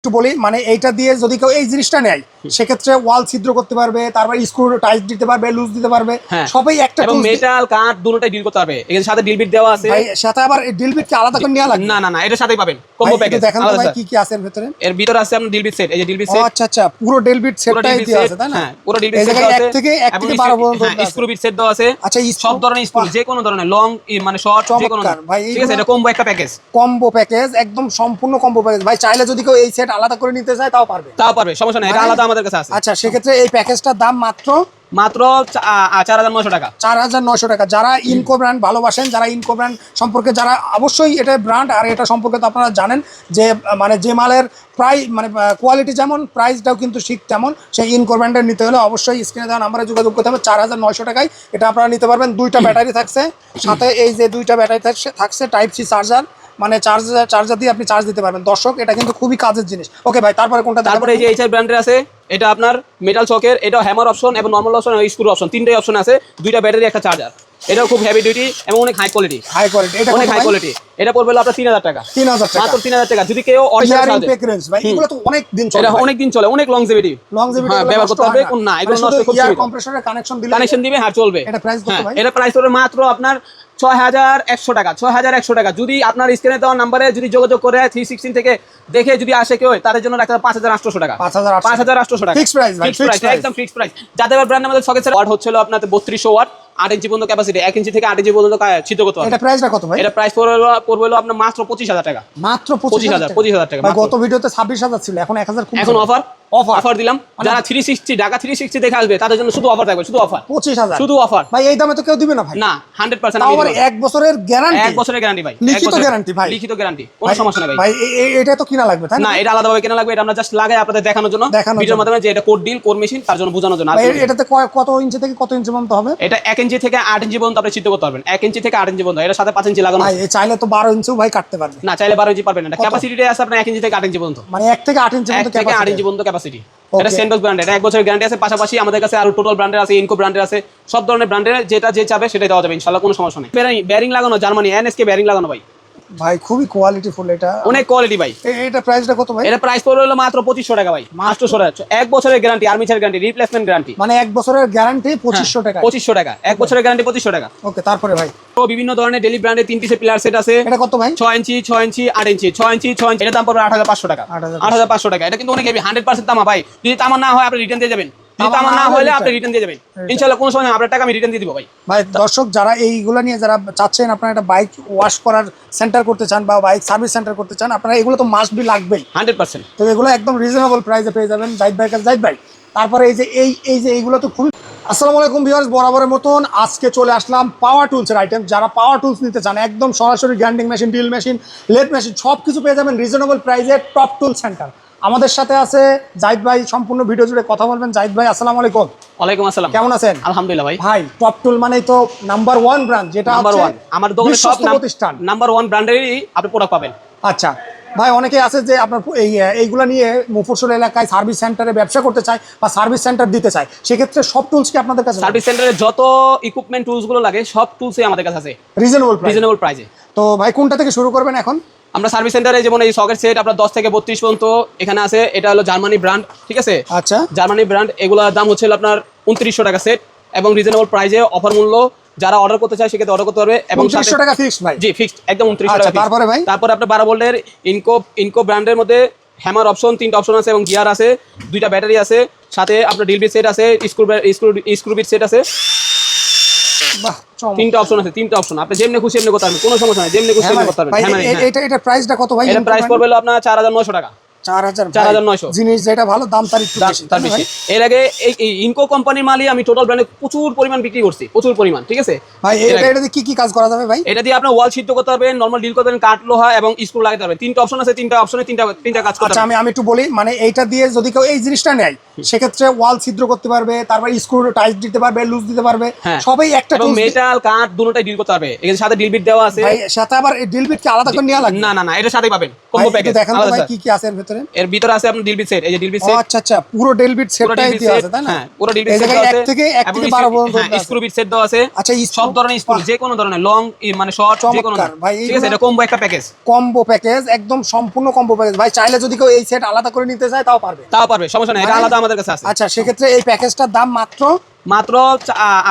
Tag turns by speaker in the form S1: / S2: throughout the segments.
S1: একটু বলি মানে এইটা দিয়ে যদি কেউ এই জিনিসটা নেয় সেক্ষেত্রে ওয়াল ছিদ্র করতে পারবে তারপর স্ক্রু টাইট দিতে পারবে লুজ দিতে পারবে
S2: হ্যাঁ।
S1: সবই একটা
S2: এবং মেটাল কাঠ দুটোটাই ডিল করতে পারবে। এর সাথে ডিল বিট দেওয়া আছে।
S1: ভাই সাথে আবার ডিল বিটকে আলাদা করে নেওয়া লাগবে?
S2: না না না এটার সাথেই পাবেন। কম্বো প্যাকেজ
S1: দেখান তো ভাই কি কি আছে এর ভিতরে?
S2: এর ভিতরে আছে আপনার ডিল বিট সেট এই যে ডিল বিট সেট
S1: আচ্ছা আচ্ছা পুরো ডিল বিট সেটটাই দেওয়া আছে তাই না?
S2: হ্যাঁ পুরো ডিল বিট সেট
S1: জায়গায় এক থেকে এক থেকে
S2: এই
S1: বারো
S2: যে-
S1: পর্যন্ত আছে।
S2: স্ক্রু বিট সেট দেওয়া আছে।
S1: আচ্ছা,
S2: সব ধরনের স্ক্রু যে কোনো ধরনের লং মানে শর্ট যে কোনো
S1: ভাই,
S2: ঠিক আছে এটা কম্বো একটা প্যাকেজ
S1: কম্বো প্যাকেজ একদম সম্পূর্ণ কম্বো প্যাকেজ ভাই চাইলে যদি কেউ এই সেট আলাদা করে নিতে চায় তাও পারবে।
S2: তাও পারবে সমস্যা নেই এটা
S1: মানে-
S2: আলাদা আমাদের কাছে আছে।
S1: আচ্ছা সেক্ষেত্রে এই প্যাকেজটার দাম মাত্র?
S2: মাত্র চার হাজার নশো টাকা।
S1: চার হাজার নশো টাকা। যারা ইনকো ব্র্যান্ড ভালোবাসেন যারা ইনকো ব্র্যান্ড সম্পর্কে যারা অবশ্যই এটা ব্র্যান্ড আর এটা সম্পর্কে তো আপনারা জানেন যে মানে যে মালের প্রায় মানে কোয়ালিটি যেমন প্রাইসটাও কিন্তু ঠিক তেমন সেই ইনকো ব্র্যান্ডের নিতে হলে অবশ্যই স্ক্রিনে দেওয়া নাম্বারে যোগাযোগ করতে হবে। চার হাজার নয়শো টাকায় এটা আপনারা নিতে পারবেন। দুইটা ব্যাটারি থাকছে সাথে এই যে দুইটা ব্যাটারি থাকছে থাকছে টাইপ সি চার্জার মানে চার্জার চার্জার দিয়ে আপনি চার্জ দিতে পারবেন। দর্শক এটা কিন্তু খুবই কাজের জিনিস। ওকে ভাই তারপরে কোনটা
S2: তারপরে এই যে এইচআর ব্র্যান্ডের আছে এটা আপনার মেটাল চকের এটা হ্যামার অপশন এবং নর্মাল অপশন এবং স্ক্রু অপশন তিনটাই অপশন আছে। দুইটা ব্যাটারি একটা চার্জার এটাও খুব হেভি ডিউটি এবং অনেক হাই কোয়ালিটি
S1: হাই কোয়ালিটি এটা
S2: অনেক হাই কোয়ালিটি এটা পড়বে আপনার তিন হাজার টাকা।
S1: তিন হাজার টাকা।
S2: মাত্র তিন হাজার টাকা। যদি কেউ অরিজিনাল
S1: পেক ভাই এগুলো তো অনেক দিন চলে
S2: এটা অনেক দিন চলে অনেক লংজিভিটি
S1: লংজিভিটি
S2: হ্যাঁ, ব্যবহার করতে পারবে কোন না এগুলো নষ্ট খুব
S1: ইয়ার কম্প্রেসরের কানেকশন দিলে
S2: কানেকশন দিবে হ্যাঁ চলবে।
S1: এটা price কত
S2: হ্যাঁ,
S1: ভাই?
S2: এটা প্রাইস পড়বে মাত্র আপনার ছয় হাজার একশো টাকা ছয় হাজার একশো টাকা। যদি আপনার স্ক্রিনে দেওয়া নাম্বারে যদি যোগাযোগ করে থ্রি সিক্সটিন থেকে দেখে যদি আসে কেউ তাদের জন্য রাখতে পাঁচ হাজার আটশো টাকা। পাঁচ হাজার আটশো। টাকা।
S1: Price,
S2: price। একদম ফিক্সড প্রাইস যাদের ব্র্যান্ড আমাদের সকেট ওয়াট হচ্ছিল আপনার বত্রিশশো ওয়াট আট ইঞ্চি পর্যন্ত ক্যাপাসিটি এক ইঞ্চি থেকে আট ইঞ্চি পর্যন্ত ছিদ্র করতে
S1: এটা প্রাইসটা কত ভাই?
S2: এটা প্রাইস পড়বে হলো আপনার মাত্র পঁচিশ হাজার টাকা।
S1: মাত্র
S2: পঁচিশ হাজার পঁচিশ হাজার টাকা
S1: গত ভিডিওতে ছাব্বিশ হাজার ছিল এখন এক হাজার
S2: এখন অফার অফার দিলাম। যারা three sixty Dhaka three sixty দেখে আসবে তাদের জন্য শুধু অফার থাকবে শুধু অফার
S1: পঁচিশ হাজার।
S2: শুধু অফার
S1: ভাই এই দামে তো কেউ দিবে না ভাই।
S2: না হান্ড্রেড পার্সেন্ট
S1: আবার এক বছরের গ্যারান্টি
S2: এক বছরের গ্যারান্টি ভাই
S1: লিখিত guarantee ভাই।
S2: লিখিত গ্যারান্টি কোনো সমস্যা নেই ভাই।
S1: এটা তো কিনা লাগবে তাই না?
S2: এটা আলাদাভাবে কেনা লাগবে এটা আমরা জাস্ট লাগাই আপনাদের দেখানোর জন্য। ভিডিওর মাধ্যমে যে এটা কোড ডিল মেশিন তার জন্য বোঝানোর জন্য।
S1: এটাতে কত ইঞ্চি থেকে কত ইঞ্চি পর্যন্ত হবে?
S2: এটা এক ইঞ্চি থেকে আট ইঞ্চি পর্যন্ত আপনি চিন্তা করতে পারবেন। এক ইঞ্চি থেকে আট ইঞ্চি পর্যন্ত এর সাথে পাঁচ ইঞ্চি লাগানো
S1: চাইলে তো বারো ইঞ্চিও ভাই কাটতে পারবে।
S2: না চাইলে বারো ইঞ্চি পারবেন না।
S1: কত?
S2: ক্যাপাসিটি আছে আপনার এক ইঞ্চি থেকে আট ইঞ্চি পর্যন্ত।
S1: মানে এক থেকে আট ইঞ্চি পর্যন্ত
S2: আট। ইঞ্চি পর্যন্ত ক্যাপাসিটি এটা সেন্ডোস ব্র্যান্ড এটা এক বছরের গ্যারান্টি আছে। পাশাপাশি আমাদের কাছে আরও টোটাল ব্র্যান্ডের আছে ইনকো ব্র্যান্ডের আছে। সব ধরনের ব্র্যান্ডের যেটা যে চাবে সেটাই দেওয়া যাবে ইনশাল্লাহ কোনো সমস্যা নেই। ব্যারিং লাগানো জার্মানি এনএসকে ব্যারিং লাগানো ভাই।
S1: ভাই খুবই কোয়ালিটি ফুল এটা।
S2: অনেক কোয়ালিটি ভাই।
S1: এটা প্রাইসটা কত ভাই?
S2: এটা প্রাইস পড়বে হলো মাত্র পঁচিশশো টাকা ভাই মাত্র টাকা। এক বছরের guarantee armature guarantee replacement guarantee
S1: মানে এক বছরের গ্যারান্টি পঁচিশশো টাকা।
S2: পঁচিশশো টাকা এক বছরের গ্যারান্টি পঁচিশশো টাকা।
S1: ওকে তারপরে ভাই?
S2: তো বিভিন্ন ধরনের ডেলি ব্র্যান্ডের তিন পিসের প্লেয়ার সেট আছে।
S1: এটা কত ভাই?
S2: ছয় ইঞ্চি ছয় ইঞ্চি আট ইঞ্চি ছয় ইঞ্চি ছয় ইঞ্চি। এটার দাম পড়বে আট হাজার পাঁচশো টাকা।
S1: 8,500
S2: আট হাজার পাঁচশো টাকা। এটা কিন্তু অনেক হেভি হান্ড্রেড পার্সেন্ট তামা ভাই। যদি তামা না হয় আপনি রিটার্ন দিয়ে যাবেন।
S1: তামা
S2: তামা
S1: না
S2: না
S1: হলে
S2: হলে আপনি রিটার্ন দিয়ে যাবেন। ইনশাল্লাহ কোনো সময় আপনার টাকা আমি রিটার্ন দিয়ে দিব ভাই।
S1: ভাই দর্শক যারা এইগুলো নিয়ে যারা চাচ্ছেন আপনারা একটা বাইক ওয়াশ করার সেন্টার করতে চান বা বাইক সার্ভিস সেন্টার করতে চান আপনারা এগুলো তো মাস্ট বি লাগবেই।
S2: Hundred percent.
S1: তো এগুলো একদম রিজনেবল প্রাইসে পেয়ে যাবেন ভাই তারপরে এই যে এই এই যে এইগুলো তো খুবই আসসালামু আলাইকুম ভিউয়ার্স বরাবরের মতন আজকে চলে আসলাম পাওয়ার টুলসের আইটেম যারা পাওয়ার টুলস নিতে চান একদম সরাসরি grinding machine drill machine lathe machine সব কিছু পেয়ে যাবেন রিজনেবল প্রাইসে টপ টুল সেন্টার আমাদের সাথে আছে জাহিদ ভাই সম্পূর্ণ ভিডিও জুড়ে কথা বলবেন। জাহিদ ভাই আসসালামু আলাইকুম।
S2: ওয়ালাইকুম আসসালাম।
S1: কেমন আছেন?
S2: আলহামদুলিল্লাহ ভাই।
S1: ভাই টপ টুল মানেই তো নাম্বার ওয়ান ব্র্যান্ড যেটা
S2: নাম্বার ওয়ান আমার দোকানে সব
S1: প্রতিষ্ঠান।
S2: নাম্বার ওয়ান ব্র্যান্ডেরই আপনি প্রোডাক্ট পাবেন।
S1: আচ্ছা ভাই অনেকে আছে যে আপনার এই এইগুলা নিয়ে মুফসল এলাকায় সার্ভিস সেন্টারে ব্যবসা করতে চায় বা সার্ভিস সেন্টার দিতে চায়। সেক্ষেত্রে সব টুলস কি আপনাদের কাছে
S2: সার্ভিস সেন্টারে যত ইকুইপমেন্ট টুলসগুলো লাগে সব টুলসই আমাদের কাছে আছে।
S1: রিজনেবল
S2: রিজনেবল প্রাইসে
S1: তো ভাই কোনটা থেকে শুরু করবেন এখন?
S2: আমরা সার্ভিস সেন্টারে যেমন এই সকেট সেট আপনার দশ থেকে বত্রিশ পর্যন্ত এখানে আছে। এটা হলো জার্মানি ব্র্যান্ড ঠিক আছে?
S1: আচ্ছা।
S2: জার্মানি ব্র্যান্ড এগুলোর দাম হচ্ছে আপনার উনত্রিশশো টাকা সেট এবং রিজনেবল প্রাইসে অফার মূল্য। যারা অর্ডার করতে চায় সেক্ষেত্রে অর্ডার করতে পারবে এবং
S1: উনত্রিশশো
S2: সাথে-
S1: টাকা ফিক্সড ভাই।
S2: জি ফিক্সড একদম উনত্রিশশো
S1: আচ্ছা,
S2: টাকা
S1: তারপরে ভাই?
S2: তারপরে আপনার বারো ভোল্টের ইনকো ইনকো ব্র্যান্ডের মধ্যে হ্যামার অপশন তিনটা অপশন আছে এবং গিয়ার আছে দুইটা ব্যাটারি আছে সাথে আপনার ডিল বিট সেট আছে screw screw screw bit set আছে। তিনটা অপশন আছে তিনটা অপশন আপনি যেমনি খুশি এমনি করতে পারবেন কোনো সমস্যা নেই যেমনি খুশি এমনি করতে পারবেন।
S1: এটা এটা প্রাইসটা কত ভাই?
S2: এটা প্রাইস পড়বে আপনার টাকা।
S1: চার হাজার
S2: 4,900
S1: জিনিস যেটা ভালো দাম তার একটু বেশি
S2: তার
S1: তাই না
S2: বেশি।
S1: ভাই?
S2: এর আগে এই এই ইনকো কোম্পানির মালই আমি টোটাল ব্র্যান্ডে প্রচুর পরিমাণ বিক্রি করছি প্রচুর পরিমাণ ঠিক আছে?
S1: ভাই এটা এটা দিয়ে কি কি কাজ করা যাবে ভাই?
S2: এটা দিয়ে আপনার ওয়াল সিদ্ধ করতে পারবেন নর্মাল ডিল করতে পারবেন কাঠ লোহা এবং স্ক্রু লাগাতে পারবেন। তিনটা অপশন আছে তিনটা অপশনে তিনটা তিনটা কাজ করতে
S1: আচ্ছা আমি আমি একটু বলি মানে এইটা দিয়ে যদি কেউ এই জিনিসটা নেয় সেক্ষেত্রে ওয়াল ছিদ্র করতে পারবে তারপর স্ক্রু টাইট দিতে পারবে লুজ দিতে পারবে।
S2: হ্যাঁ।
S1: সবাই একটা
S2: মেটাল কাঠ দুটোটাই ডিল করতে পারবে। এখানে সাথে ডিল বিট দেওয়া আছে।
S1: ভাই সাথে আবার এই ডিল বিট কি আলাদা করে নেওয়া লাগবে
S2: না না না এটার সাথেই পাবেন কম্বো প্যাকেজ
S1: দেখান তো ভাই কি কি আছে এর ভিতরে?
S2: এর ভিতরে আছে আপনার ডিল বিট সেট এই যে ডিল বিট সেট
S1: আচ্ছা আচ্ছা পুরো ডেল বিট সেটটাই দেওয়া আছে তাই না?
S2: হ্যাঁ পুরো ডিল বিট সেট
S1: জায়গায় এক থেকে এক থেকে 12 পর্যন্ত
S2: স্ক্রু বিট সেট দেওয়া আছে।
S1: আচ্ছা,
S2: সব ধরনের স্ক্রু যে কোনো ধরনের লং মানে শর্ট যে কোনো
S1: ভাই,
S2: ঠিক আছে এটা কম্বো একটা প্যাকেজ
S1: কম্বো প্যাকেজ একদম সম্পূর্ণ কম্বো প্যাকেজ ভাই চাইলে যদি কেউ এই সেট আলাদা করে নিতে চায় তাও পারবে।
S2: তাও পারবে সমস্যা নেই এটা আলাদা আমাদের কাছে আছে।
S1: আচ্ছা সেক্ষেত্রে এই প্যাকেজটার দাম মাত্র?
S2: মাত্র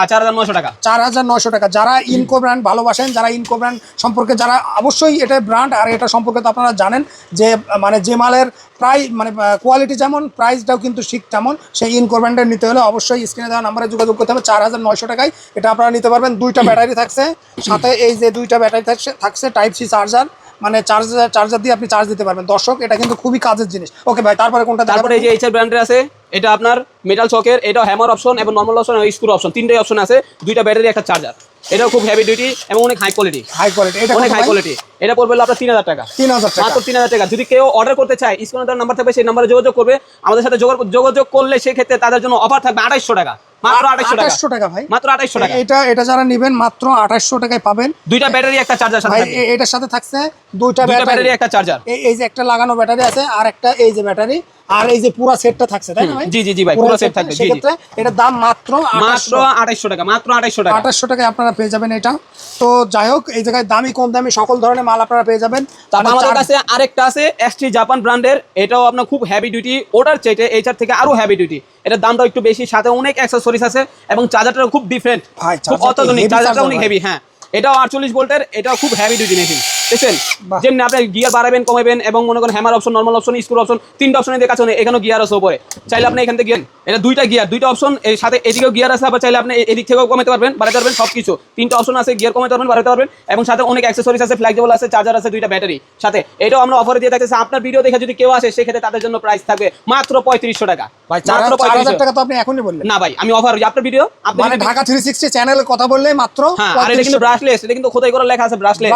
S2: চার হাজার নশো টাকা।
S1: চার হাজার নয়শো টাকা। যারা ইনকো ব্র্যান্ড ভালোবাসেন যারা ইনকো ব্র্যান্ড সম্পর্কে যারা অবশ্যই এটা ব্র্যান্ড আর এটা সম্পর্কে তো আপনারা জানেন যে মানে যে মালের প্রায় মানে কোয়ালিটি যেমন প্রাইসটাও কিন্তু ঠিক তেমন সেই ইনকো ব্র্যান্ডের নিতে হলে অবশ্যই স্ক্রিনে দেওয়া নাম্বারে যোগাযোগ করতে হবে চার হাজার নয়শো টাকায়। এটা আপনারা নিতে পারবেন। দুইটা ব্যাটারি থাকছে সাথে এই যে দুইটা ব্যাটারি থাকছে থাকছে টাইপ সি চার্জার মানে চার্জার চার্জার দিয়ে আপনি চার্জ দিতে পারবেন। দর্শক, এটা কিন্তু খুবই কাজের জিনিস। ওকে ভাই, তারপরে কোনটা
S2: তারপরে এই যে এইচআর ব্র্যান্ডের আছে, এটা আপনার মেটাল শকের এটা হ্যামার অপশন এবং নর্মাল অপশন স্ক্রু অপশন তিনটাই অপশন আছে, দুইটা ব্যাটারি একটা চার্জার এটাও খুব হেভি ডিউটি এবং অনেক হাই কোয়ালিটি
S1: হাই কোয়ালিটি এটা
S2: অনেক হাই কোয়ালিটি এটা পড়বে আপনার তিন হাজার টাকা।
S1: তিন হাজার টাকা।
S2: মাত্র তিন হাজার টাকা। যদি কেউ অর্ডার করতে চায় স্ক্রিনে দেওয়ার নাম্বার থাকবে সেই নাম্বারে যোগাযোগ করবে। আমাদের সাথে যোগাযোগ যোগাযোগ করলে সেক্ষেত্রে তাদের জন্য অফার থাকবে আঠাইশশো টাকা। মাত্র আঠাইশশো টাকা।
S1: ভাই।
S2: মাত্র আঠাইশশো টাকা।
S1: এটা এটা যারা নেবেন মাত্র আঠাশশো টাকায় পাবেন।
S2: দুইটা ব্যাটারি একটা চার্জার সাথে
S1: ভাই এটার সাথে থাকছে দুইটা
S2: ব্যাটারি একটা চার্জার
S1: এই এই যে একটা লাগানো ব্যাটারি আছে আর একটা এই যে ব্যাটারি আর এই যে পুরো সেটটা থাকছে তাই না ভাই?
S2: জি, জি, জি ভাই, পুরো set থাকবে, জি, জি।
S1: এটার দাম মাত্র
S2: মাত্র আঠাইশশো টাকা মাত্র আঠাইশশো টাকা।
S1: আঠাশশো টাকায় আপনারা পেয়ে যাবেন এটা। তো যাই হোক এই জায়গায় দামি কম দামি সকল ধরনের মাল আপনারা পেয়ে যাবেন।
S2: তারপর আমাদের কাছে আরেকটা আছে এসটি জাপান ব্র্যান্ডের। এটাও আপনার খুব হেভি ডিউটি ওটার চাইতে এইটার থেকে আরও হেভি ডিউটি এটার দামটা একটু বেশি সাথে অনেক অ্যাক্সেসরিজ আছে এবং চার্জারটা খুব ডিফারেন্ট খুব অত্যাধুনিক চার্জারটা অনেক হেভি হ্যাঁ। এটাও আটচল্লিশ ভোল্টের এটাও খুব হেভি ডিউটি মেশিন দেখছেন? যেমনি আপনি গিয়ার বাড়াবেন কমাবেন এবং মনে করেন hammer option normal option screw option তিনটা অপশন এদের কাছে এখানেও গিয়ার আছে উপরে। চাইলে আপনি এখান থেকে এটা দুইটা গিয়ার দুইটা অপশন এর সাথে এদিকেও গিয়ার আছে আবার চাইলে আপনি এদিক থেকেও কমাতে পারবেন বাড়াতে পারবেন সব কিছু তিনটা অপশন আছে গিয়ার কমাতে পারবেন বাড়াতে পারবেন এবং সাথে অনেক অ্যাক্সেসরিজ আছে ফ্লেক্সিবল আছে চার্জার আছে দুইটা ব্যাটারি সাথে এটাও আমরা অফারে দিয়ে থাকতেছি। আপনার ভিডিও দেখে যদি কেউ আসে সেক্ষেত্রে তাদের জন্য প্রাইস থাকবে মাত্র পঁয়ত্রিশশো টাকা।
S1: ভাই
S2: মাত্র 3500
S1: টাকা তো আপনি এখনই বললেন।
S2: না ভাই আমি অফার আপনার ভিডিও আপনি
S1: মানে ঢাকা থ্রি সিক্সটি চ্যানেলের কথা বললে মাত্র
S2: হ্যাঁ এটা কিন্তু ব্রাশলেস এটা কিন্তু খোদাই করা লেখা আছে ব্রাশলেস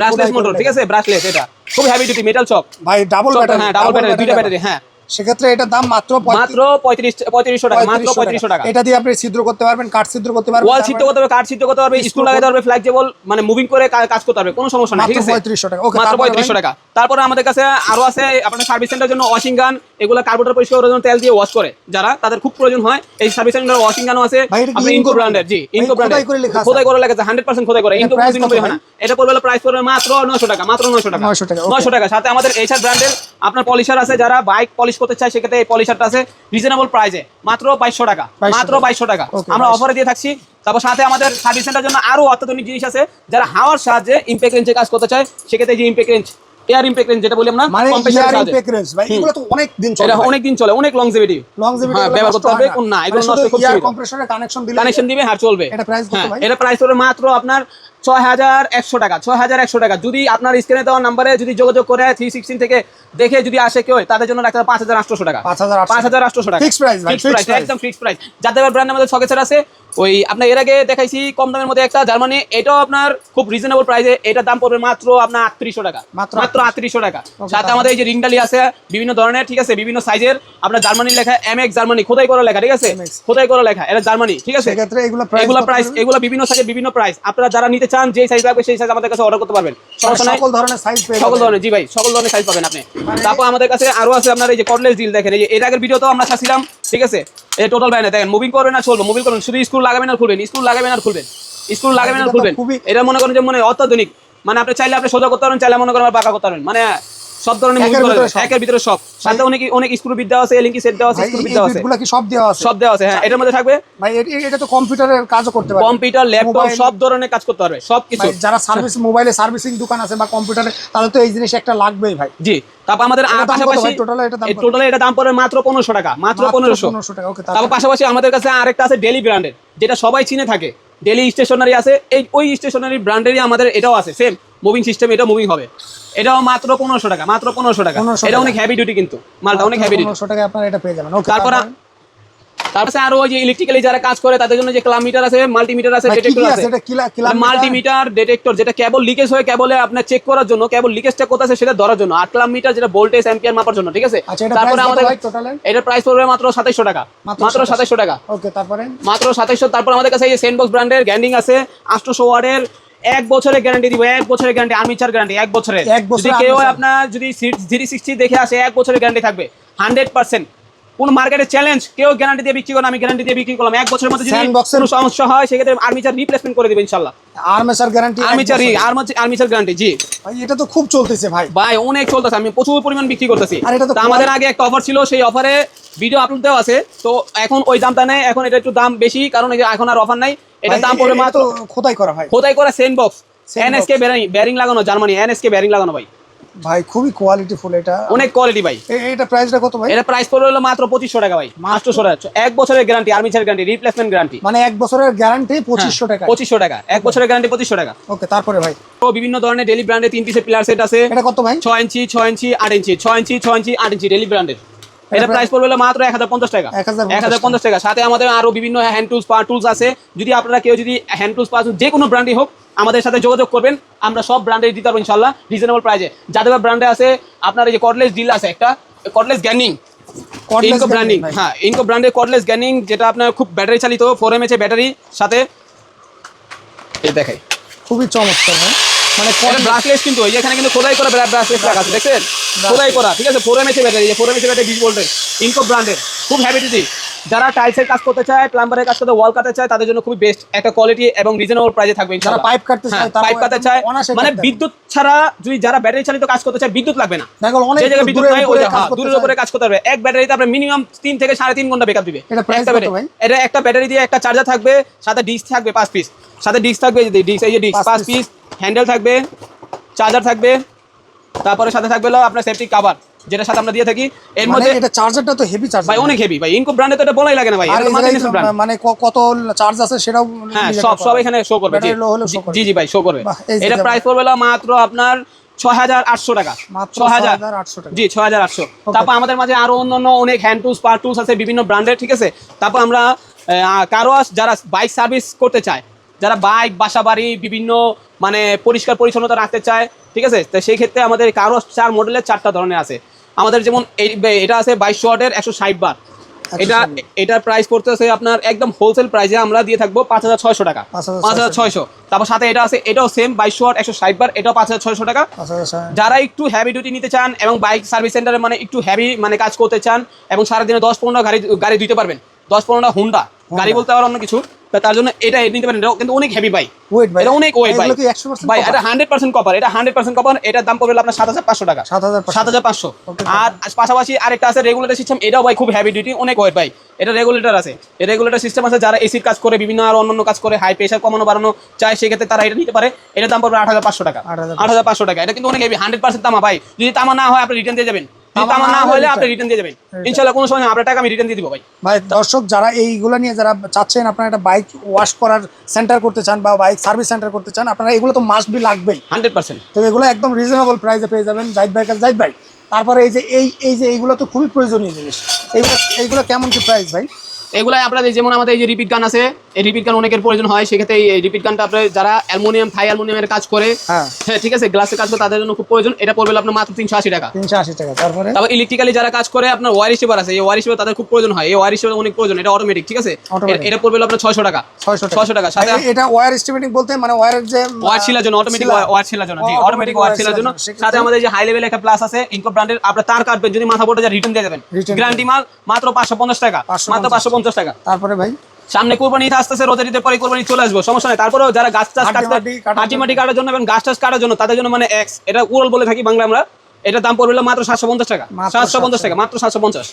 S2: ব্রাশলেস মোটর ঠিক আছে? ব্রাশলেস এটা। খুব হেভি ডিউটি মেটাল চক
S1: ভাই ডাবল ব্যাটারি
S2: হ্যাঁ ডাবল ব্যাটারি দুইটা ব্যাটারি হ্যাঁ।
S1: সেক্ষেত্রে এটার দাম মাত্র
S2: মাত্র পঁয়ত্রিশ পঁয়ত্রিশশো টাকা মাত্র পঁয়ত্রিশশো টাকা।
S1: এটা দিয়ে আপনি ছিদ্র করতে পারবেন কাঠ ছিদ্র করতে পারবেন
S2: ওয়াল
S1: ছিদ্র
S2: করতে পারবে কাঠ ছিদ্র করতে পারবে স্কুল লাগাতে পারবে ফ্লেক্সিবল মানে মুভিং করে কাজ করতে পারবে কোনো সমস্যা নেই ঠিক আছে?
S1: 3500 টাকা।
S2: মাত্র পঁয়ত্রিশশো টাকা। তারপরে আমাদের কাছে আরও আছে আপনার সার্ভিস সেন্টার জন্য ওয়াশিং গান এগুলো কার্বোটার পরিষ্কার করার জন্য তেল দিয়ে ওয়াশ করে। যারা তাদের খুব প্রয়োজন হয় এই সার্ভিস সেন্টার ওয়াশিং গানও আছে? আপনি ইনকো ব্র্যান্ডের জি ইনকো ব্র্যান্ডের
S1: করে লেখা আছে।
S2: খোদাই করে লেখা আছে হান্ড্রেড পার্সেন্ট খোদাই করে। ইনকো কোনো
S1: কত
S2: না। এটা পড়বে প্রাইস পড়বে মাত্র নশো টাকা মাত্র নশো টাকা।
S1: 900 টাকা, okay.
S2: নশো টাকা। সাথে আমাদের এইচআর ব্র্যান্ডের আপনার পলিশার আছে যারা বাইক পলিশ করতে চায় সেক্ষেত্রে এই পলিশারটা আছে রিজনেবল প্রাইসে মাত্র বাইশশো টাকা মাত্র বাইশশো টাকা। আমরা
S1: 2200
S2: অফারে দিয়ে থাকছি। তারপর সাথে আমাদের সার্ভিস সেন্টার জন্য আরও অত্যাধুনিক জিনিস আছে যারা হাওয়ার সাহায্যে ইম্প্যাক্ট রেঞ্জে কাজ করতে চায় সেক্ষেত্রে যে impact range air impact range যেটা বলি আমরা
S1: মানে ইয়ার ইম্প্যাক্ট রেঞ্জ ভাই এগুলো তো অনেক দিন চলে
S2: এটা অনেক দিন চলে অনেক লংজিভিটি
S1: লংজিভিটি
S2: হ্যাঁ, ব্যবহার করতে হবে কোন না এগুলো নষ্ট খুব সুবিধা।
S1: কম্প্রেসরের কানেকশন দিলে
S2: কানেকশন দিবে হ্যাঁ চলবে।
S1: এটা price কত
S2: হ্যাঁ,
S1: ভাই?
S2: এটা প্রাইস পড়বে মাত্র আপনার ছয় হাজার একশো টাকা ছয় হাজার একশো টাকা। যদি আপনার স্ক্রিনে দেওয়া নাম্বারে যদি যোগাযোগ করে থ্রি সিক্সটিন থেকে দেখে যদি আসে কেউ তাদের জন্য রাখতে পাঁচ হাজার আটশো টাকা। পাঁচ হাজার আটশো টাকা।
S1: Price,
S2: price। একদম ফিক্সড প্রাইস যাদের ব্র্যান্ড আমাদের শখের আছে ওই আপনার এর আগে দেখাইছি কম দামের মধ্যে একটা জার্মানি এটাও আপনার খুব রিজনেবল প্রাইসে এটার দাম পড়বে মাত্র আপনার আটত্রিশশো টাকা।
S1: মাত্র
S2: মাত্র আটত্রিশশো টাকা। সাথে আমাদের এই যে রিংডালি আছে বিভিন্ন ধরনের ঠিক আছে বিভিন্ন সাইজের আপনার জার্মানি লেখা এম এক্স জার্মানি খোদাই করা লেখা ঠিক আছে? খোদাই করা লেখা এটা জার্মানি ঠিক আছে?
S1: এগুলো প্রাইস
S2: এগুলো বিভিন্ন সাইজে বিভিন্ন প্রাইস আপনারা যারা নিতে চান যে সাইজ লাগবে সেই সাইজ আমাদের কাছে অর্ডার করতে পারবেন।
S1: সকল ধরনের সাইজ
S2: সকল। ধরনের জি ভাই সকল ধরনের সাইজ পাবেন আপনি।
S1: মানে-
S2: তারপর আমাদের কাছে আরও আছে আপনার এই যে কর্ডলেস ডিল দেখেন এই যে এর আগের ভিডিও তো আমরা ছাড়ছিলাম। ঠিক আছে? এই টোটাল ব্যানে দেখেন মুভিং করবেন আর চলবে মুভিং করবেন শুধু স্কুল লাগাবেন আর খুলবেন স্কুল লাগাবেন আর খুলবেন স্কুল লাগাবেন আর খুলবেন। এটা মনে করেন যে মনে অত্যাধুনিক। মানে আপনি চাইলে আপনি সোজা করতে পারেন চাইলে মনে করেন পাকা বাঁকা করতে পারেন। মানে সব ধরনের মুভিং
S1: একের
S2: করা
S1: ভিতরে সব।
S2: একের ভিতরে সব। সাথে অনেক অনেক স্ক্রু বিট দেওয়া আছে লিঙ্কি সেট দেওয়া আছে
S1: ভাই
S2: স্ক্রু বিট দেওয়া আছে।
S1: কি সব দেওয়া আছে?
S2: সব দেওয়া আছে হ্যাঁ এটার মধ্যে থাকবে
S1: ভাই এটা তো কম্পিউটারের কাজও করতে
S2: কম্পিউটার ল্যাপটপ সব ধরনের কাজ করতে পারবে সব কিছু
S1: যারা সার্ভিস মোবাইলে সার্ভিসিং দোকান আছে বা কম্পিউটারে তাদের তো এই জিনিস একটা লাগবেই ভাই।
S2: জি তারপর আমাদের পাশাপাশি? টোটাল এটা দাম পড়বে মাত্র পনেরোশো টাকা মাত্র পনেরোশো।
S1: টাকা,
S2: তারপর? পাশাপাশি আমাদের কাছে আরেকটা আছে ডেলি ব্র্যান্ডের যেটা সবাই চিনে থাকে। ডেলি স্টেশনারি আছে এই ওই স্টেশনারি ব্র্যান্ডেরই আমাদের এটাও আছে সেম মুভিং সিস্টেম এটা মুভিং হবে। এটাও মাত্র পনেরোশো টাকা মাত্র পনেরোশো টাকা। এটা অনেক হেভি ডিউটি কিন্তু মালটা অনেক হেভি ডিউটি
S1: টাকা আপনারা এটা পেয়ে যাবেন। ওকে
S2: তারপর
S1: তারপরে?
S2: আরও ওই যে ইলেকট্রিক্যালি যারা কাজ করে তাদের জন্য যে ক্লাম মিটার আছে মাল্টিমিটার আছে ডিটেক্টর
S1: আছে? এটা
S2: মাল্টিমিটার ডিটেক্টর যেটা কেবল লিকেজ হয়ে কেবলে আপনার চেক করার জন্য কেবল লিকেজটা কোথায় আছে সেটা ধরার জন্য। আর ক্লাম মিটার যেটা ভোল্টেজ অ্যাম্পিয়ার মাপার জন্য ঠিক আছে?
S1: আচ্ছা
S2: তারপরে আমাদের
S1: ভাই টোটালে
S2: এটার প্রাইস পড়বে মাত্র সাতাইশশো টাকা।
S1: মাত্র
S2: মাত্র
S1: 2700
S2: সাতাইশশো টাকা।
S1: ওকে তারপরে?
S2: মাত্র সাতাইশশো তারপর আমাদের কাছে এই সেনবক্স ব্র্যান্ডের গ্যান্ডিং আছে আটশোশো ওয়ার্ডের এক বছরের গ্যারান্টি দিব এক বছরের গ্যারান্টি আর্মিচার গ্যারান্টি এক বছরের।
S1: এক
S2: যদি কেউ আপনার যদি থ্রি সিক্সটি দেখে আসে এক বছরের গ্যারান্টি থাকবে হান্ড্রেড পার্সেন্ট কোন মার্কেটে চ্যালেঞ্জ কেউ গ্যারান্টি দিয়ে বিক্রি করে আমি গ্যারান্টি দিয়ে বিক্রি করলাম। এক বছরের মধ্যে যদি কোনো সমস্যা হয় সেক্ষেত্রে আর্মিচার রিপ্লেসমেন্ট করে দেবে ইনশাল্লাহ
S1: armature guarantee
S2: armature armature guarantee জি।
S1: ভাই এটা তো খুব চলতেছে ভাই।
S2: ভাই অনেক চলতেছে আমি প্রচুর পরিমাণ বিক্রি করতেছি।
S1: আর এটা তো
S2: আমাদের আগে একটা অফার ছিল সেই অফারে ভিডিও আপলোড দেওয়া আছে। তো এখন ওই দামটা নেই এখন এটা একটু দাম বেশি কারণ এখন আর অফার নাই। এটা দাম পড়বে মাত্র
S1: খোদাই করা ভাই।
S2: খোদাই করা সেন বক্স এনএসকে ব্যারিং ব্যারিং লাগানো জার্মানি এনএসকে ব্যারিং লাগানো ভাই।
S1: ভাই খুবই কোয়ালিটি ফুল এটা।
S2: অনেক কোয়ালিটি ভাই।
S1: এটা প্রাইসটা কত ভাই?
S2: এটা প্রাইস পড়বে হলো মাত্র পঁচিশশো টাকা ভাই। মাত্রশো টাকা। এক বছরের guarantee armature guarantee replacement guarantee
S1: মানে এক বছরের গ্যারান্টি পঁচিশশো টাকা।
S2: পঁচিশশো টাকা। এক বছরের গ্যারান্টি পঁচিশশো টাকা।
S1: ওকে তারপরে ভাই।
S2: তো বিভিন্ন ধরনের ডেলি ব্র্যান্ডের তিন পিসের প্লার সেট আছে।
S1: এটা কত ভাই?
S2: ছয় ইঞ্চি ছয় ইঞ্চি আট ইঞ্চি ছয় ইঞ্চি ছয় ইঞ্চি আট ইঞ্চি ডেলি ব্র্যান্ডের এটা প্রাইস পড়বে মাত্র এক হাজার পঞ্চাশ টাকা।
S1: 1050
S2: এক টাকা। সাথে আমাদের আরও বিভিন্ন হ্যান্ড টুলস পাওয়ার টুলস আছে। যদি আপনারা কেউ যদি হ্যান্ড টুলস পাওয়ার যে কোনো ব্র্যান্ডই হোক আমাদের সাথে যোগাযোগ করবেন। আমরা সব ব্র্যান্ডে দিতে পারব ইনশাল্লাহ রিজনেবল প্রাইসে যাদের ব্র্যান্ডে আছে আপনার এই যে কর্ডলেস ডিল আছে একটা কর্ডলেস গ্যানিং ইনকো ব্র্যান্ডিং হ্যাঁ ইনকো ব্র্যান্ডের কর্ডলেস গ্যানিং যেটা আপনার খুব ব্যাটারি চালিত ফোর এম এইচ ব্যাটারি সাথে এই দেখাই।
S1: খুবই চমৎকার ভাই। মানে
S2: এটা ব্রাসলেস কিন্তু যে এখানে কিন্তু খোদাই করা রাখা আছে দেখছেন? খোদাই করা ঠিক আছে? ফোর ব্যাটারি ফোর ব্যাটারি বিশ ভোল্টের ইনকো ব্র্যান্ডের খুব হ্যাভি যারা টাইলসের কাজ করতে চায় প্লাম্বারের কাজ করতে ওয়াল কাটতে চায় তাদের জন্য খুবই বেস্ট একটা কোয়ালিটি এবং রিজনেবল প্রাইসে থাকবে
S1: যারা pipe কাটতে চায়,
S2: পাইপ কাটতে চায় মানে বিদ্যুৎ ছাড়া যদি যারা ব্যাটারি চালিত কাজ করতে চায় বিদ্যুৎ লাগবে না।
S1: দেখো অনেক
S2: যে জায়গায় বিদ্যুৎ
S1: দূরের
S2: নাই ওই
S1: উপরে কাজ
S2: হ্যাঁ,
S1: করতে
S2: দূরের উপরে কাজ করতে পারবে এক ব্যাটারিতে আপনার মিনিমাম তিন থেকে সাড়ে তিন ঘণ্টা ব্যাকআপ দিবে।
S1: এটা
S2: একটা ব্যাটারি- এটা একটা ব্যাটারি দিয়ে একটা চার্জার থাকবে সাথে ডিস্ক থাকবে পাঁচ পিস সাথে ডিস্ক থাকবে ডিস্ক এই যে ডিস্ক
S1: পাঁচ
S2: পিস হ্যান্ডেল থাকবে চার্জার থাকবে তারপরে সাথে থাকবে আপনার সেফটি কাভার যেটা সাথে আমরা দিয়ে থাকি। এর
S1: মানে
S2: মধ্যে
S1: এটা চার্জারটা তো হেভি চার্জার
S2: ভাই অনেক হেভি ভাই ইনকো ব্র্যান্ডে তো এটা বলাই লাগে না ভাই
S1: মানে কত চার্জ আছে সেটাও
S2: হ্যাঁ সব সব এখানে শো করবে জি। জি- ভাই শো করবে। এটা প্রাইস পড়বে মাত্র আপনার ছয় হাজার আটশো টাকা। ছয় হাজার জি ছয় হাজার আটশো তারপর আমাদের মাঝে আরও অন্যান্য অনেক হ্যান্ড টুলস পাওয়ার টুলস আছে বিভিন্ন ব্র্যান্ডের ঠিক আছে? তারপর আমরা কারও যারা বাইক সার্ভিস করতে চায় যারা বাইক বাসা বাড়ি বিভিন্ন মানে পরিষ্কার পরিচ্ছন্নতা রাখতে চায় ঠিক আছে? তো সেই ক্ষেত্রে আমাদের কারও চার মডেলের চারটা ধরনের আছে। আমাদের যেমন এটা আছে বাইশশো ওয়াটের একশো ষাট বার। এটা এটার প্রাইস পড়তেছে আপনার একদম হোলসেল প্রাইসে আমরা দিয়ে থাকব পাঁচ হাজার ছয়শো টাকা। পাঁচ হাজার ছয়শো। তারপর সাথে এটা আছে এটাও সেম বাইশশো ওয়াট একশো ষাট বার এটাও পাঁচ হাজার ছয়শো টাকা। যারা একটু হ্যাভি ডিউটি নিতে চান এবং বাইক সার্ভিস সেন্টারে মানে একটু হ্যাভি মানে কাজ করতে চান এবং সারাদিনে দশ পনেরো গাড়ি গাড়ি দিতে পারবেন দশ পনেরোটা হুন্ডা গাড়ি বলতে আবার অন্য কিছু। তার জন্য এটা নিতে পারেন। কিন্তু অনেক হেভি বাইক
S1: Weight ভাই।
S2: এটা অনেক ওয়েট ভাই
S1: এগুলো 100%
S2: ভাই এটা হান্ড্রেড পার্সেন্ট কপার এটা হান্ড্রেড পার্সেন্ট কপার এটার দাম পড়বে আপনার সাত হাজার পাঁচশো টাকা।
S1: 7,500
S2: সাত হাজার পাঁচশো। আর পাশাপাশি আরেকটা আছে রেগুলেটর সিস্টেম এটাও ভাই খুব হেভি ডিউটি অনেক ওয়েট ভাই এটা রেগুলেটর আছে। এই রেগুলেটর সিস্টেম আছে যারা এসির কাজ করে বিভিন্ন আর অন্যান্য কাজ করে হাই প্রেশার কমানো বাড়ানো চায় সেক্ষেত্রে তারা এটা নিতে পারে। এটার দাম পড়বে আট হাজার পাঁচশো টাকা।
S1: 8,500
S2: আট হাজার পাঁচশো। টাকা। এটা কিন্তু অনেক হেভি হান্ড্রেড পার্সেন্ট তামা ভাই যদি তামা না হয় আপনি রিটার্ন দিয়ে যাবেন।
S1: তামা
S2: তামা
S1: না
S2: না
S1: হলে
S2: হলে আপনি রিটার্ন দিয়ে যাবেন ইনশাল্লাহ কোনো সময় আপনার টাকা আমি রিটার্ন দিয়ে দিব ভাই।
S1: ভাই দর্শক যারা এইগুলো নিয়ে যারা চাচ্ছেন আপনারা একটা বাইক ওয়াশ করার সেন্টার করতে চান বা বাইক সার্ভিস সেন্টার করতে চান আপনারা এগুলো তো মাস্ট বি লাগবেই।
S2: Hundred percent.
S1: তো এগুলো একদম রিজনেবল প্রাইসে পেয়ে যাবেন জাইদ বাইক ভাই তারপরে এই যে এই এই যে এইগুলো তো খুবই প্রয়োজনীয় জিনিস। এইগুলো এইগুলো কেমন কি প্রাইস ভাই?
S2: এগুলাই আপনাদের যেমন আমাদের এই যে রিপিট গান আছে এই রিপিট গান অনেকের প্রয়োজন হয় সেক্ষেত্রে এই রিপিট গানটা আপনার যারা অ্যালুমিনিয়াম থাই অ্যালুমিনিয়ামের কাজ করে
S1: হ্যাঁ।
S2: হ্যাঁ ঠিক আছে গ্লাসের কাজ করে তাদের জন্য খুব প্রয়োজন। এটা পড়বে আপনার মাত্র তিনশো আশি টাকা।
S1: তিনশো আশি টাকা তারপরে?
S2: তারপর ইলেকট্রিক্যালি যারা কাজ করে আপনার ওয়ার রিসিভার আছে এই ওয়ার রিসিভার তাদের খুব প্রয়োজন হয়। এই ওয়ার রিসিভার অনেক প্রয়োজন এটা অটোমেটিক ঠিক আছে? এটা পড়বে আপনার ছয়শো টাকা।
S1: ছয়শো টাকা।
S2: সাথে
S1: এটা ওয়্যার এস্টিমেটিং বলতে মানে ওয়্যারের যে
S2: ওয়ার ছিলার জন্য অটোমেটিক ওয়ার ছিলার জন্য জি অটোমেটিক
S1: automatic
S2: ওয়ার ছিলার জন্য। সাথে আমাদের যে হাই লেভেল একটা প্লাস আছে ইনকো ব্র্যান্ডের আপনার তার কাটবেন যদি মাথা পড়ে যায় রিটার্ন দিয়ে দেবেন গ্যারান্টি মাল মাত্র পাঁচশো পঞ্চাশ টাকা। মাত্র পাঁচশো পঞ্চাশ পঞ্চাশ টাকা।
S1: তারপরে ভাই?
S2: সামনে কোরবানি ঈদ আসতেছে রোজার ঈদের পরে কোরবানি চলে আসব সমস্যা নেই। তারপরেও যারা গাছ চাষ
S1: মাটি কাটার
S2: জন্য। এবং গাছ টাছ কাটার জন্য তাদের জন্য মানে এক্স এটা উড়ল বলে থাকি বাংলা আমরা। এটার দাম পড়বে মাত্র সাতশো পঞ্চাশ টাকা। সাতশো পঞ্চাশ টাকা মাত্র সাতশো পঞ্চাশ।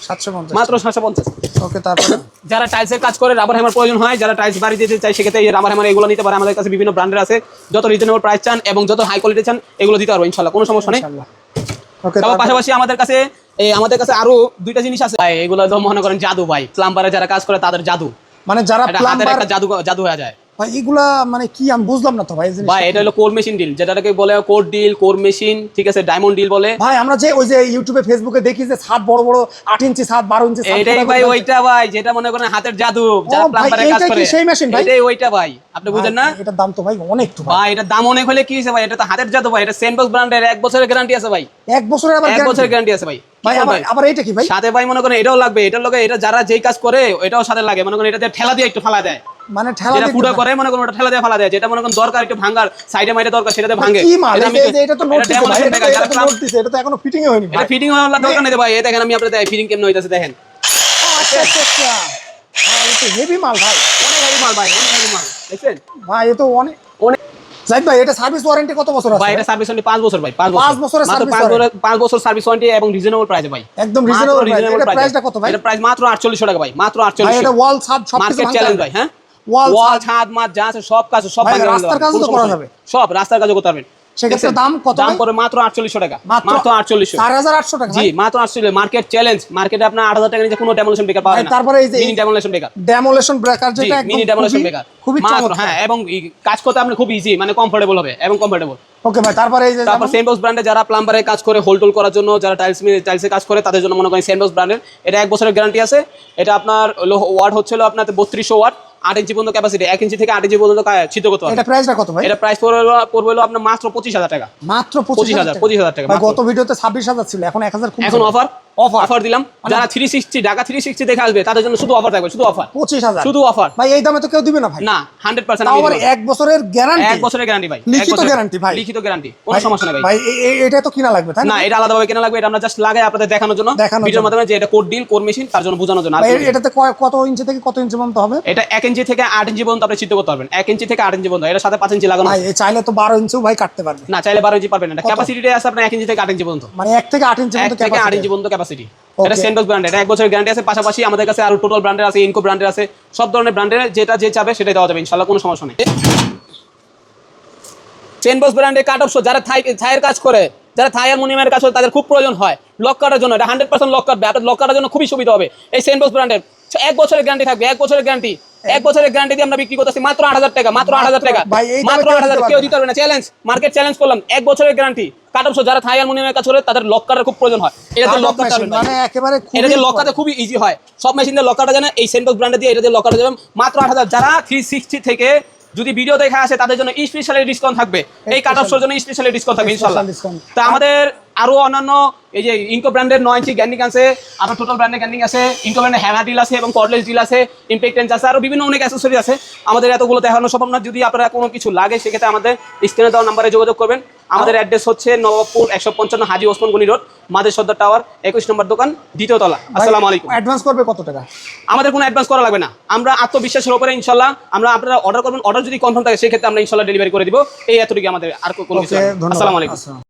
S2: মাত্র সাতশো পঞ্চাশ।
S1: ওকে তারপরে?
S2: যারা টাইলসের কাজ করে রাবার হ্যামার প্রয়োজন হয় যারা টাইলস বাড়ি দিতে চায় সেক্ষেত্রে এই রাবার হ্যামার এগুলো নিতে পারে। আমাদের কাছে বিভিন্ন ব্র্যান্ডের আছে। যত রিজনেবল প্রাইস চান এবং যত হাই কোয়ালিটি চান এগুলো দিতে পারব ইনশাল্লাহ। কোনো সমস্যা নেই।
S1: ওকে
S2: তারপর? পাশাপাশি আমাদের কাছে এই আমাদের কাছে আরও দুইটা জিনিস আছে। ভাই এগুলো তো মনে করেন জাদু ভাই। প্লাম্বারে যারা কাজ করে তাদের জাদু।
S1: মানে যারা
S2: জাদু জাদু হয়ে যায়।
S1: ভাই এগুলা মানে কি আমি বুঝলাম না তো ভাই
S2: ভাই এটা হলো কোর মেশিন ডিল যেটাকে বলে কোর ডিল কোর মেশিন ঠিক আছে ডায়মন্ড ডিল বলে।
S1: ভাই আমরা যে ওই যে ইউটিউবে ফেসবুকে দেখি যে ছাদ বড় বড় ইঞ্চি ছাদ ইঞ্চি
S2: এটাই ভাই ওইটা ভাই যেটা মনে করেন হাতের জাদু যারা প্লাম্বারের কাজ করে।
S1: সেই machine ভাই?
S2: এটাই ওইটা ভাই আপনি বুঝেন না?
S1: এটার দাম তো ভাই অনেক তো ভাই।
S2: ভাই এটা দাম অনেক হলে কি হয়েছে ভাই? এটা তো হাতের জাদু ভাই এটা সেনবক্স ব্র্যান্ডের এক বছরের গ্যারান্টি আছে ভাই।
S1: এক বছরের আবার
S2: এক বছরের গ্যারান্টি আছে ভাই।
S1: ভাই আবার এইটা কি ভাই?
S2: সাথে ভাই মনে করেন এটাও লাগবে এটার লগে এটা যারা যেই কাজ করে এটাও সাথে লাগে। মনে করেন এটা ঠেলা দিয়ে একটু ফালা দেয়।
S1: মানে ঠেলা দিয়ে
S2: পুরো করে মনে করেন ওটা ঠেলা দিয়ে ফালা দেয় যেটা মনে করেন দরকার একটু ভাঙার সাইডে মাইডে দরকার সেটাতে ভাঙে।
S1: কি মাল?
S2: এটা
S1: এটা তো নোট দিছে ভাই এটা তো- এটা নোট দিছে এটা তো এখনও ফিটিং হয়নি
S2: এটা ফিটিং হওয়ার দরকার নেই ভাই এই দেখেন আমি আপনাদের ফিটিং কেমন হইতাছে দেখেন।
S1: আচ্ছা আচ্ছা আচ্ছা। এটা হেভি মাল ভাই।
S2: অনেক heavy মাল ভাই অনেক heavy মাল দেখছেন?
S1: ভাই এ তো অনেক
S2: অনেক
S1: ভাই এটা সার্ভিস ওয়ারেন্টি কত বছর আছে?
S2: ভাই এটা সার্ভিস ওয়ারেন্টি 5 বছর ভাই 5 বছর।
S1: পাঁচ বছরের
S2: মাত্র
S1: service
S2: 5 বছর 5 সার্ভিস ওয়ারেন্টি এবং রিজনেবল প্রাইসে ভাই।
S1: একদম রিজনেবল প্রাইস এটা প্রাইসটা কত ভাই?
S2: এটা প্রাইস মাত্র 4800 টাকা ভাই মাত্র
S1: ভাই
S2: 4800
S1: এটা ওয়াল ছাদ সব
S2: মার্কেট চ্যালেঞ্জ। ভাই হ্যাঁ? ওয়াল
S1: ছাদ।
S2: মাত যা আছে সব কাজ সব
S1: রাস্তার তো করা যাবে।
S2: সব রাস্তার কাজও করতে পারবেন।
S1: সেক্ষেত্রে দাম কত
S2: দাম পড়ে মাত্র 4800 টাকা।
S1: মাত্র
S2: মাত্র 4800
S1: চার হাজার আটশো টাকা
S2: জি মাত্র 4800 মার্কেট চ্যালেঞ্জ মার্কেটে আপনার 8000 টাকা নিচে কোনো ডেমোলেশন বেকার পাবেন
S1: তারপরে এই যে-
S2: mini demolition breaker
S1: demolition breaker যেটা
S2: মিনি ডেমোলেশন বেকার
S1: খুবই
S2: মাত্র হ্যাঁ এবং কাজ করতে আপনি খুব ইজি মানে কমফোর্টেবল হবে এবং কমফোর্টেবল
S1: ওকে ভাই তারপরে এই যে
S2: তারপর
S1: যেমন-
S2: ব্র্যান্ডে যারা প্লাম্বারের কাজ করে হোল টোল করার জন্য যারা টাইলস টাইলসের কাজ করে তাদের জন্য মনে করেন ব্র্যান্ডের এটা এক বছরের গ্যারান্টি আছে। এটা আপনার ওয়ার্ড হচ্ছিল আপনার বত্রিশশো ওয়াট আট ইঞ্চি পর্যন্ত ক্যাপাসিটি এক ইঞ্চি থেকে আট ইঞ্চি পর্যন্ত ছিদ্র করতে
S1: এটা প্রাইসটা কত ভাই?
S2: এটা প্রাইস পড়বে হলো- আপনার মাত্র পঁচিশ হাজার টাকা।
S1: মাত্র
S2: পঁচিশ হাজার পঁচিশ হাজার টাকা।
S1: গত ভিডিওতে ছাব্বিশ হাজার ছিল এখন এক হাজার
S2: এখন অফার
S1: Offer।
S2: অফার দিলাম। যারা three sixty Dhaka three sixty দেখে আসবে তাদের জন্য শুধু অফার থাকবে শুধু অফার
S1: পঁচিশ হাজার।
S2: শুধু অফার
S1: ভাই এই দামে তো কেউ দিবে না ভাই।
S2: না হান্ড্রেড পার্সেন্ট
S1: আবার এক বছরের গ্যারান্টি
S2: এক বছরের গ্যারান্টি ভাই
S1: লিখিত guarantee ভাই।
S2: লিখিত গ্যারান্টি কোনো সমস্যা নেই ভাই।
S1: ভাই এটা তো কিনা লাগবে তাই
S2: না?
S1: না
S2: এটা আলাদাভাবে কেনা লাগবে এটা আমরা জাস্ট লাগাই আপনাদের দেখানোর জন্য। ভিডিওর মাধ্যমে যে এটা কোড ডিল কোড মেশিন তার জন্য বোঝানোর জন্য।
S1: এটাতে কয়- কত ইঞ্চি থেকে কত ইঞ্চি পর্যন্ত হবে?
S2: এটা এক ইঞ্চি থেকে আট ইঞ্চি পর্যন্ত আপনি চিত্র করতে পারবেন। এক ইঞ্চি থেকে আট ইঞ্চি পর্যন্ত এটার সাথে পাঁচ ইঞ্চি লাগানো
S1: ভাই চাইলে তো বারো ইঞ্চিও ভাই কাটতে পারবে।
S2: না চাইলে বারো ইঞ্চি পারবেন না? ক্যাপাসিটিটা আছে আপনার এক ইঞ্চি থেকে আট ইঞ্চি পর্যন্ত।
S1: মানে এক থেকে আট ইঞ্চি পর্যন্ত
S2: থেকে আট ইঞ্চি পর্যন্ত ক্যাপাসিটি
S1: Okay.
S2: এটা সেন্ডোস ব্র্যান্ড এটা এক বছরের গ্যারান্টি আছে। পাশাপাশি আমাদের কাছে আরও টোটাল ব্র্যান্ডের আছে ইনকো ব্র্যান্ডের আছে। সব ধরনের ব্র্যান্ডের যেটা যে চাবে সেটাই দেওয়া যাবে ইনশাল্লাহ কোনো সমস্যা নেই। চেনবক্স ব্র্যান্ডে কাট অফ যারা থাই থাইয়ের কাজ করে যারা থাই অ্যালমোনিয়ামের কাজ করে তাদের খুব প্রয়োজন হয় লক কাটার জন্য। এটা হান্ড্রেড পার্সেন্ট লক কাটবে আপনার লক কাটার জন্য খুবই সুবিধা হবে। এই সেনবক্স ব্র্যান্ডের এক বছরের গ্যারান্টি থাকবে এক বছরের গ্যারান্টি এক বছরের গ্যারান্টি দিয়ে আমরা বিক্রি করতেছি মাত্র আট হাজার টাকা মাত্র আট হাজার টাকা। মাত্র আট হাজার কেউ দিতে পারবে না। চ্যালেঞ্জ মার্কেট চ্যালেঞ্জ করলাম এক বছরের গ্যারান্টি যারা থাই অ্যালমোনিয়ামের কাজ করে তাদের লক কাটার খুব প্রয়োজন হয়। এটা
S1: Cut
S2: লক
S1: off
S2: কাটতে
S1: machine,
S2: পারবেন
S1: মানে একেবারে
S2: এটা
S1: খুবই
S2: যে লকারটা খুবই ইজি হয়। সব মেশিন দিয়ে লকারটা জানে এই সেন্টস ব্র্যান্ডে দিয়ে এটা দিয়ে লকারটা যাবেন মাত্র আট হাজার যারা থ্রি সিক্সটি থেকে যদি ভিডিও দেখে আসে তাদের জন্য স্পেশালি ডিসকাউন্ট থাকবে। এই কাট অফসের জন্য স্পেশালি ডিসকাউন্ট থাকবে তো আমাদের আরও অন্যান্য এই যে ইনকো ব্র্যান্ডের নয় ইঞ্চি গ্যান্ডিং আছে আপনার টোটাল ব্র্যান্ডের গ্যান্ডিং আছে ইনকো ব্র্যান্ডের হ্যামার ডিল আছে এবং কর্ডলেস ডিল আছে ইম্পেক্টেন্স আছে আরও বিভিন্ন অনেক অ্যাসেসরি আছে। আমাদের এতগুলো দেখানো সম্ভব না যদি আপনারা কোনো কিছু লাগে সেক্ষেত্রে আমাদের স্ক্রিনে দেওয়া নাম্বারে যোগাযোগ করবেন। আমাদের অ্যাড্রেস হচ্ছে নবাবপুর একশো পঞ্চান্ন হাজি ওসমান গনি রোড মাদের সর্দার টাওয়ার একুশ নম্বর দোকান দ্বিতীয় তলা। আসসালামু আলাইকুম।
S1: অ্যাডভান্স করবে কত টাকা?
S2: আমাদের কোনো অ্যাডভান্স করা লাগবে না। আমরা আত্মবিশ্বাসের উপরে ইনশাল্লাহ আমরা আপনারা অর্ডার করবেন অর্ডার যদি কনফার্ম থাকে সেক্ষেত্রে আমরা ইনশাল্লাহ ডেলিভারি করে দিব। এই এতটুকু আমাদের আর কোনো কিছু আসসালামু আলাইকুম।